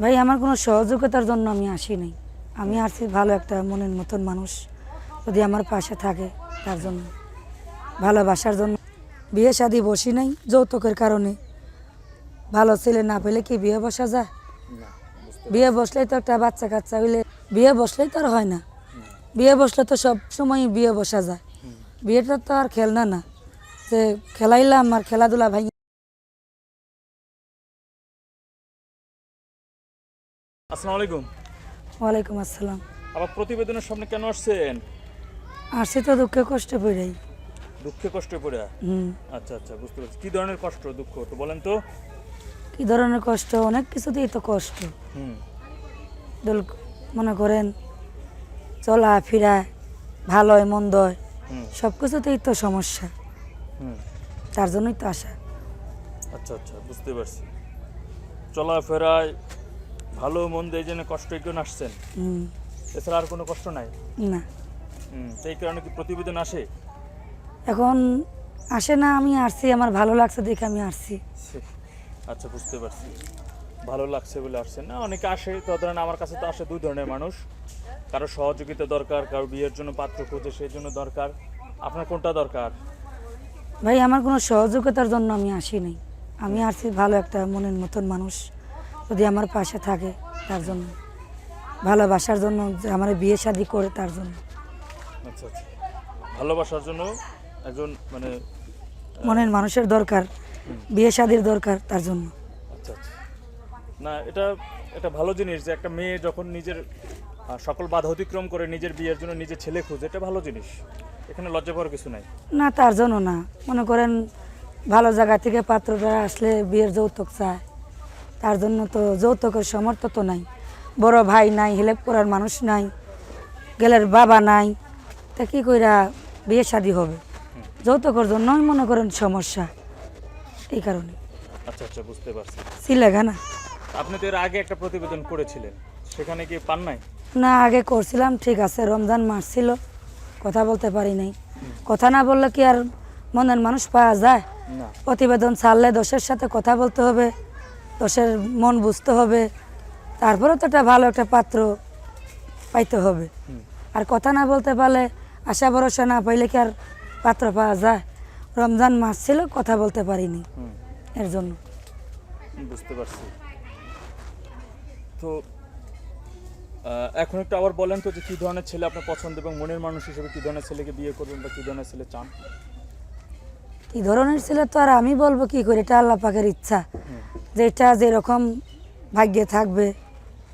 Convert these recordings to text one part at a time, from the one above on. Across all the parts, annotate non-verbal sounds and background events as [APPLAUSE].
ভাই, আমার কোনো সহযোগিতার জন্য আমি আসি নাই। আমি আসছি ভালো একটা মনের মতন মানুষ। যদি আমার পাশে থাকে, তার জন্য। ভালোবাসার জন্য। বিয়ে শাদি বসি নাই যৌতুকের কারণে। ভালো ছেলে না পেলে কি বিয়ে বসা যায়? বিয়ে বসলেই তো একটা বাচ্চা কাচ্চা হইলে বিয়ে বসলেই তো আর হয় না। বিয়ে বসলে তো সব সময় বিয়ে বসা যায়। বিয়েটা তো আর খেলনা না। যে খেলাইলাম আর খেলাধুলা ভাই আসসালামু আলাইকুম। ওয়ালাইকুম আসসালাম। আবার প্রতিবেদনের সামনে কেন আসছেন? আসছি তো দুঃখে কষ্ট পড়েই। দুঃখে কষ্টে পড়ে? হুম। আচ্ছা আচ্ছা বুঝতে পারছি। কি ধরনের কষ্ট দুঃখ তো বলেন তো। কি ধরনের কষ্ট? অনেক কিছুতেই তো কষ্ট। হুম। মনে করেন চলা ফিরা ভালো হয় মন্দ হয় সব কিছুতেই তো সমস্যা। হুম। তার জন্যই তো আসা। আচ্ছা আচ্ছা বুঝতে পারছি। চলাফেরায় ভালো মন্দ এই জন্য কষ্ট একজন আসছেন এছাড়া আর কোনো কষ্ট নাই? না। সেই কারণে কি প্রতিবেদন আসে? এখন আসে না আমি আসছি আমার ভালো লাগছে দেখে আমি আসছি। [LAUGHS] আচ্ছা বুঝতে পারছি। ভালো লাগছে বলে আসছেন না অনেকে আসে তো ধরেন আমার কাছে তো আসে দুই ধরনের মানুষ। কারও সহযোগিতা দরকার কারও বিয়ের জন্য পাত্র খুঁজে সেই জন্য দরকার। আপনার কোনটা দরকার? ভাই আমার কোনো সহযোগিতার জন্য আমি আসি নাই। আমি আসছি ভালো একটা মনের মতন মানুষ। যদি আমার পাশে থাকে তার জন্য। ভালোবাসার জন্য যে আমার বিয়ে শাদি করে তার জন্য। আচ্ছা আচ্ছা। ভালোবাসার জন্য একজন মানে মনের মানুষের দরকার বিয়ে শাদির দরকার তার জন্য। আচ্ছা আচ্ছা। না এটা এটা ভালো জিনিস যে একটা মেয়ে যখন নিজের সকল বাধা অতিক্রম করে নিজের বিয়ের জন্য নিজের ছেলে খুঁজে এটা ভালো জিনিস। এখানে লজ্জা পাওয়ার কিছু নাই। না তার জন্য না। মনে করেন ভালো জায়গা থেকে পাত্রটা আসলে বিয়ের যৌতুক চায়। তার জন্য তো যৌতুকের সমর্থ তো নাই। বড় ভাই নাই হেল্প করার মানুষ নাই গেলের বাবা নাই তা কী কইরা বিয়ে শাদি হবে? যৌতুকের জন্যই মনে করেন সমস্যা এই কারণে। আচ্ছা আচ্ছা বুঝতে পারছি। সিলেগা না? আপনি তো এর আগে একটা প্রতিবেদন করেছিলেন সেখানে কি পান নাই? না আগে করছিলাম ঠিক আছে রমজান মাস ছিল কথা বলতে পারি নাই। কথা না বললে কি আর মনের মানুষ পাওয়া যায়? প্রতিবেদন ছাড়লে দোষের সাথে কথা বলতে হবে দোষের মন বুঝতে হবে তারপরে তো একটা ভালো একটা পাত্র পাইতে হবে। আর কথা না বলতে পারলে আশা ভরসা না পাইলে কি আর পাত্র পাওয়া যায়? রমজান মাস ছিল কথা বলতে পারিনি এর জন্য। বুঝতে পারছি। তো এখন একটু আবার বলেন তো যে কি ধরনের ছেলে আপনার পছন্দ এবং মনের মানুষ হিসেবে কি ধরনের ছেলেকে বিয়ে করবেন বা কি ধরনের ছেলে চান? কি ধরনের ছিল তো আর আমি বলব কি করে? এটা আল্লাহ পাকের ইচ্ছা। যেটা যেরকম ভাগ্যে থাকবে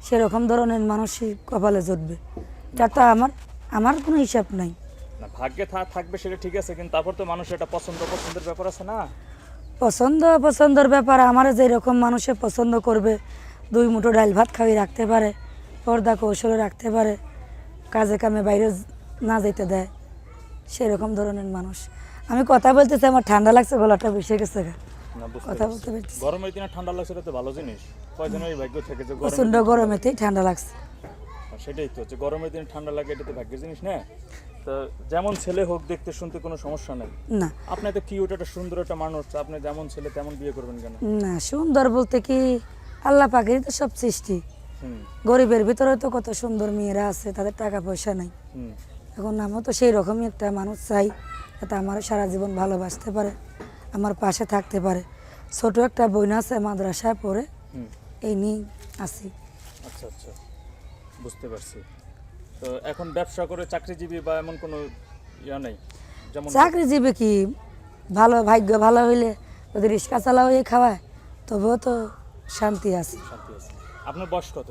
সেরকম ধরনের মানুষই কপালে জুটবে। এটা তো আমার আমার কোনো হিসাব নাই। না ভাগ্যে থাকবে সেটা ঠিক আছে কিন্তু তারপর তো মানুষের একটা পছন্দ পছন্দের ব্যাপার আছে না? পছন্দ অপছন্দের ব্যাপার আমার যেরকম মানুষে পছন্দ করবে দুই মুঠো ডাল ভাত খাওয়াই রাখতে পারে পর্দা কৌশলে রাখতে পারে কাজে কামে বাইরে না যেতে দেয় সেরকম ধরনের মানুষ। আমি কথা বলতেছি আমার ঠান্ডা লাগছে গলাটা বসে গেছে গা। কথা বলতে পারছি গরমের দিনে ঠান্ডা লাগছে এটা তো ভালো জিনিস। কয়জনের এই ভাগ্য থেকে যে গরম প্রচণ্ড গরমেতেই ঠান্ডা লাগছে। সেটাই তো যে গরমের দিনে ঠান্ডা লাগে এটা তো ভাগ্যের জিনিস না? তো যেমন ছেলে হোক দেখতে শুনতে কোনো সমস্যা নেই। না। আপনি তো কি ওটা একটা সুন্দর একটা মানুষ আপনি যেমন ছেলে তেমন বিয়ে করবেন কেন? না সুন্দর বলতে কি আল্লাহ পাকেরই তো সব সৃষ্টি। গরিবের ভিতরে তো কত সুন্দর মেয়েরা আছে তাদের টাকা পয়সা নাই। এখন আমিও তো সেই রকমই একটা মানুষ চাই যাতে আমার সারা জীবন ভালোবাসতে পারে। আমার পাশে থাকতে পারে। ছোট একটা বোন আছে মাদ্রাসায় পড়ে। এই নিয়ে আছি। আচ্ছা আচ্ছা। বুঝতে পারছি। তো এখন ব্যবসা করে চাকরিজীবী বা এমন কোনো ইয়া নেই? যেমন চাকরিজীবী কি? ভালো ভাগ্য ভালো হইলে যদি রিক্সা চালা হয়ে খাওয়ায় তবুও তো শান্তি আছে। শান্তি আছে। আপনার বয়স কত?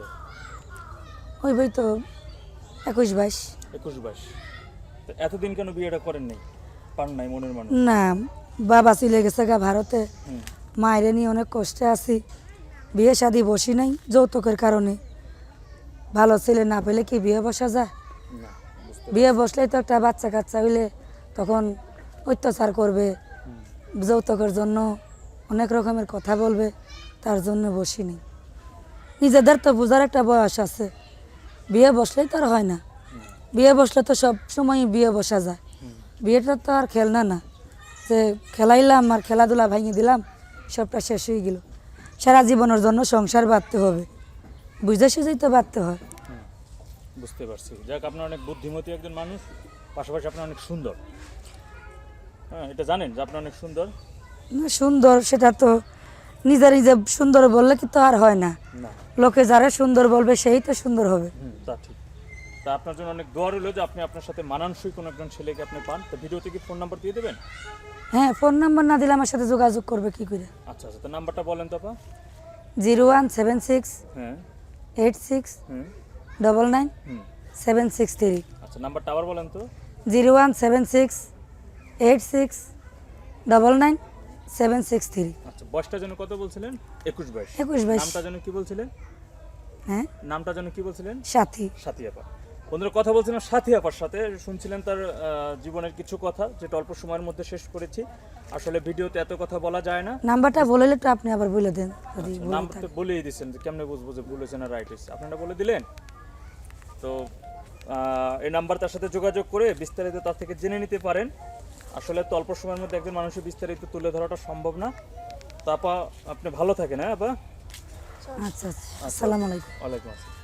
ওই বই তো একুশ বাইশ। একুশ বাইশ। তো এতদিন কেন বিয়েটা করেন নাই পান নাই মনের মানুষ? না বাবা চলে গেছে গা ভারতে। মায়েরে নিয়ে অনেক কষ্টে আছি। বিয়ে শাদি বসি নাই যৌতুকের কারণে। ভালো ছেলে না পেলে কি বিয়ে বসা যায়? বিয়ে বসলেই তো একটা বাচ্চা কাচ্চা হইলে তখন অত্যাচার করবে। যৌতুকের জন্য অনেক রকমের কথা বলবে তার জন্য বসি বসিনি নিজেদের তো বোঝার একটা বয়স আছে। বিয়ে বসলেই তো আর হয় না। বিয়ে বসলে তো সব সময় বিয়ে বসা যায়। বিয়েটা তো আর খেলনা না। যে খেলাইলাম আর খেলাধুলা ভাঙিয়ে দিলাম সবটা শেষ হয়ে গেল। সারা জীবনের জন্য সংসার বাঁধতে হবে। বুঝতে সুঝেই তো বাড়তে হয়। বুঝতে পারছি। যাক আপনার অনেক বুদ্ধিমতী একজন মানুষ পাশাপাশি আপনি অনেক সুন্দর। হ্যাঁ এটা জানেন যে আপনি অনেক সুন্দর? না সুন্দর সেটা তো নিজে নিজে সুন্দর বললে কি তো আর হয় না। না। লোকে যারা সুন্দর বলবে সেই তো সুন্দর হবে। তা ঠিক। তা আপনার জন্য অনেক দোয়া রইল যে আপনি আপনার সাথে মানানসই কোনো একজন ছেলেকে আপনি পান। তো ভিডিওতে কি ফোন নাম্বার দিয়ে দেবেন? হ্যাঁ ফোন নাম্বার না দিলে আমার সাথে যোগাযোগ করবে কি করে? আচ্ছা আচ্ছা তো নাম্বারটা বলেন তো আপা। জিরো ওয়ান সেভেন সিক্স হ্যাঁ। Eight six double nine seven six three. আচ্ছা নাম্বারটা আবার বলেন তো। Zero one seven six eight six double nine seven six three. আচ্ছা বয়সটা যেন কত বলছিলেন? একুশ বয়স। একুশ বাইশ নামটা যেন কি বলছিলেন? হ্যাঁ? নামটা যেন কি বলছিলেন? সাথী। সাথী আপা। বন্ধুরা কথা বলছিলাম সাথী আপার সাথে। শুনছিলেন তার জীবনের কিছু কথা যেটা অল্প সময়ের মধ্যে শেষ করেছি। আসলে ভিডিওতে এত কথা বলা যায় না। নাম্বারটা বলে তো আপনি আবার বলে দেন যদি ভুল নাম তো বলেই দিচ্ছেন যে কেমনে বুঝব যে ভুল হয়েছে না রাইট হয়েছে। আপনারা বলে দিলেন। তো এই নাম্বার তার সাথে যোগাযোগ করে বিস্তারিত তার থেকে জেনে নিতে পারেন। আসলে তো অল্প সময়ের মধ্যে একজন মানুষের বিস্তারিত তুলে ধরাটা সম্ভব না। তো আপা আপনি ভালো থাকেন হ্যাঁ আপা? আচ্ছা আচ্ছা। আসসালামু আলাইকুম। ওয়ালাইকুম আসসালাম।